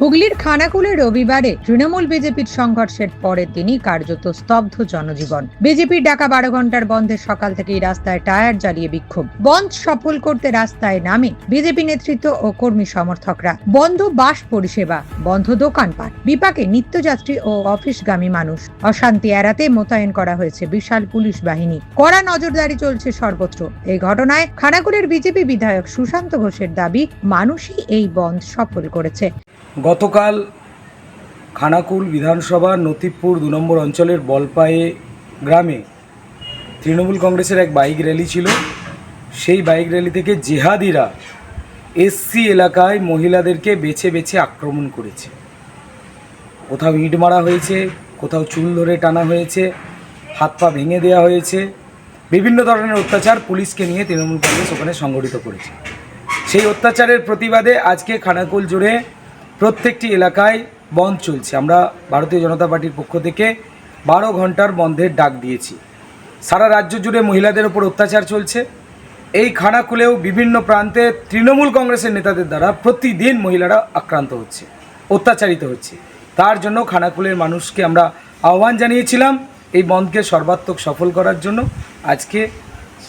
হুগলির খানাকুলে রবিবারে তৃণমূল বিজেপির সংঘর্ষের পরের দিনই কার্যত স্তব্ধ জনজীবন। বিজেপির ডাকা বারো ঘণ্টার বন্ধে সকাল থেকেই রাস্তায় টায়ার জ্বালিয়ে বিক্ষোভ। বন্ধ সফল করতে রাস্তায় নামে বিজেপি নেতৃত্ব ও কর্মী সমর্থকরা। বন্ধ বাস পরিষেবা, বন্ধ দোকানপাট, বিপাকে নিত্যযাত্রী ও অফিসগামী মানুষ। অশান্তি এড়াতে মোতায়েন করা হয়েছে বিশাল পুলিশ বাহিনী। কড়া নজরদারি চলছে সর্বত্র। এই ঘটনায় খানাকুলের বিজেপি বিধায়ক সুশান্ত ঘোষের দাবি, মানুষই এই বন্ধ সফল করেছে। গতকাল খানাকুল বিধানসভার নতিবপুর দু নম্বর অঞ্চলের বলপায়ে গ্রামে তৃণমূল কংগ্রেসের এক বাইক র্যালি ছিল। সেই বাইক র্যালি থেকে জেহাদিরা এসসি এলাকায় মহিলাদেরকে বেছে বেছে আক্রমণ করেছে। কোথাও ইট মারা হয়েছে, কোথাও চুল ধরে টানা হয়েছে, হাত পা ভেঙে দেওয়া হয়েছে, বিভিন্ন ধরনের অত্যাচার পুলিশকে নিয়ে তৃণমূল কংগ্রেস ওখানে সংগঠিত করেছে। সেই অত্যাচারের প্রতিবাদে আজকে খানাকুল জুড়ে প্রত্যেকটি এলাকায় বন্ধ চলছে। আমরা ভারতীয় জনতা পার্টির পক্ষ থেকে বারো ঘণ্টার বন্ধের ডাক দিয়েছি। সারা রাজ্য জুড়ে মহিলাদের ওপর অত্যাচার চলছে। এই খানাকুলেও বিভিন্ন প্রান্তে তৃণমূল কংগ্রেসের নেতাদের দ্বারা প্রতিদিন মহিলারা আক্রান্ত হচ্ছে, অত্যাচারিত হচ্ছে। তার জন্য খানাকুলের মানুষকে আমরা আহ্বান জানিয়েছিলাম এই বন্ধকে সর্বাত্মক সফল করার জন্য। আজকে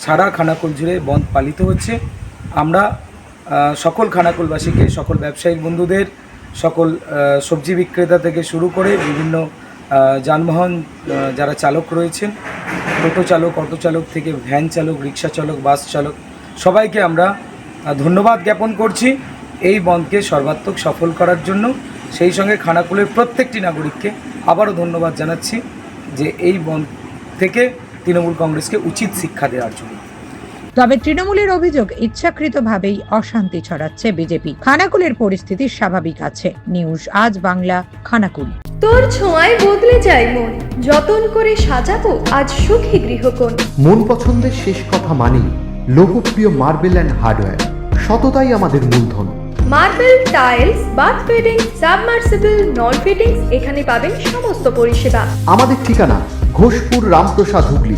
সারা খানাকুল জুড়ে বন্ধ পালিত হচ্ছে। আমরা সকল খানাকুলবাসীকে, সকল ব্যবসায়িক বন্ধুদের সকল সবজি বিক্রেতা থেকে শুরু করে বিভিন্ন যানবাহন যারা চালক রয়েছেন, টোটো চালক, অটো চালক থেকে ভ্যান চালক, রিক্সা চালক, বাস চালক, সবাইকে আমরা ধন্যবাদ জ্ঞাপন করছি এই বন্ধকে সর্বাত্মক সফল করার জন্য। সেই সঙ্গে খানাকুলের প্রত্যেকটি নাগরিককে আবারও ধন্যবাদ জানাচ্ছি যে এই বন্ধ থেকে তৃণমূল কংগ্রেসকে উচিত শিক্ষা দেওয়ার জন্য। তবে তৃণমূলের অভিযোগ ইচ্ছাকৃতভাবেই অশান্তি ছড়াচ্ছে বিজেপি। খানাকুলের পরিস্থিতি স্বাভাবিক আছে। নিউজ আজ বাংলা খানাকুল। তোর ছোঁয়ায় বদলে যায় মন। যতন করে সাজাবো আজ সুখী গৃহকোণ। মন পছন্দের শেষ কথা মানি লোকপ্রিয় মার্বেল অ্যান্ড হার্ডওয়্যার। সততাই আমাদের মূলধন। Marble tiles bath fitting submersible নল ফিটিংস এখানে পাবেন সমস্ত পরিষেবা। আমাদের ঠিকানা ঘোষপুর রামপ্রসাদ হুগলি।